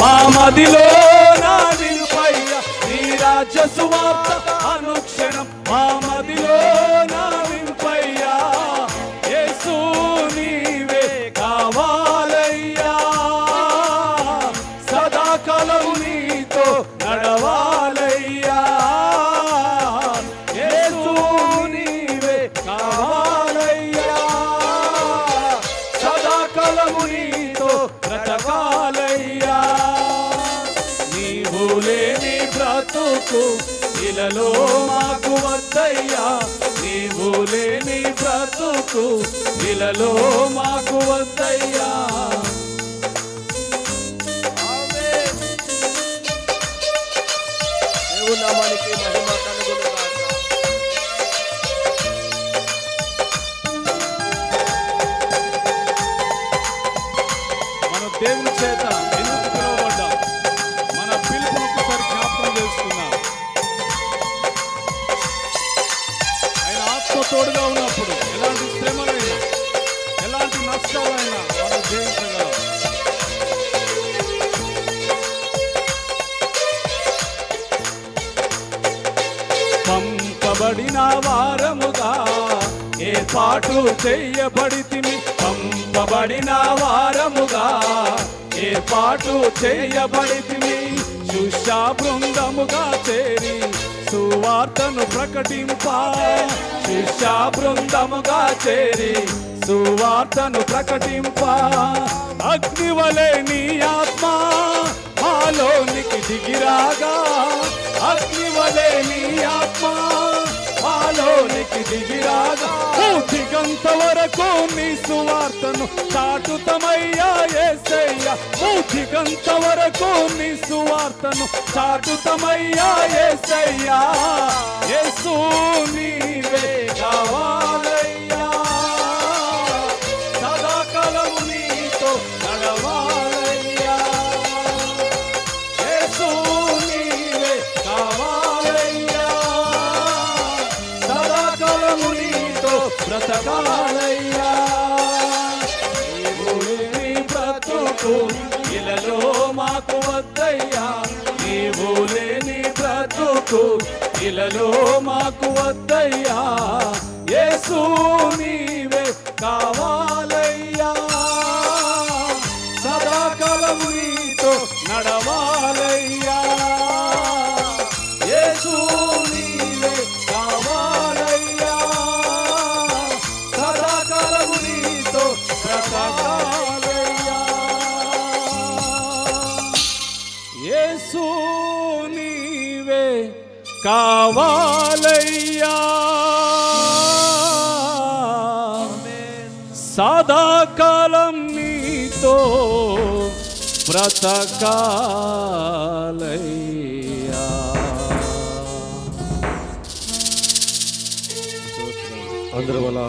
మా మదిలో నా నిలుపయ్యా నీ రాజ్య సువార్త అనుక్షణం. మా మదిలో నా నింపయ్యా యేసు నీవే కావాలయ్యా. సదాకాలం నీతో నడవాలయ్యా. యేసు నీవే కావాలయ్యా. సదాకాలము నీతో లేని బ్రతుకు ఇలలో మాకు వద్దయ్యా. నీవు లేని బ్రతుకు ఇలలో మాకు వద్దయ్యా. నామానికి మహిమ కలుగును గాక. మన దేవుని చేత తోడుగా ఉన్నప్పుడు ఎలాంటి శ్రమలైనా ఎలాంటి నష్టాలైనా మనం జయించగలం. పంపబడిన వారముగా ఏర్పాటు చేయబడితిమి. పంపబడిన వారముగా ఏర్పాటు చేయబడితిమి. శుషా బృందముగా చేరి సువార్తను ప్రకటింప. శిష్యా బృందముగా చేరి సువార్తను ప్రకటింప. అగ్నివలే నీ ఆత్మ మాలోనికి దిగిరాగా. అగ్నివలే నీ ఆత్మ లోనికి దిగిరాగా దిగంత వరకు నీ సువార్తను చాటుతమయ్యా ఏసయ్య. దిగంత వరకు నీ సువార్తను చాటుతమయ్యా ఏసయ్యా. యేసు నీవే కావా సదాకాలము నీతో బ్రతకాలయ్యా. బ్రతుకు ఇలలో మాకు వద్దయ్యా. నీవు లేని బ్రతుకు ఇలలో మాకు వద్దయ్యా. యేసు నీవే కావ యేసు నీవే కావాలయ్యా. సదాకాలం నీతో బ్రతకాలయ్యా. అందరూ అలా